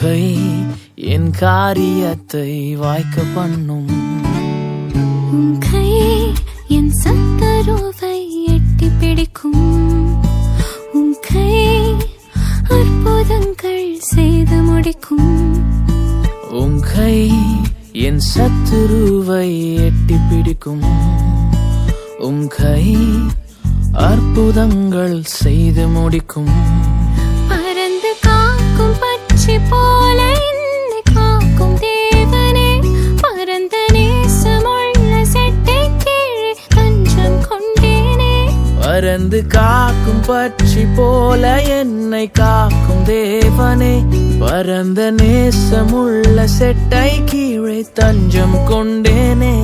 கை என் காரியத்தை வாய்க்க பண்ணும். கை என் சத்தருவை எட்டி பிடிக்கும். உன் கை அற்புதங்கள் செய்து முடிக்கும். உன் கை என் சத்துருவை எட்டி பிடிக்கும். உன் கை அற்புதங்கள் செய்து முடிக்கும். காக்கும் போல காக்கும் தேவனே. பரந்த நேசமுள்ள செட்டை கீழே தஞ்சம் கொண்டேனே. பறந்து காக்கும் பட்சி போல என்னை காக்கும் தேவனே. பரந்த நேசமுள்ள செட்டை கீழே தஞ்சம் கொண்டேனே.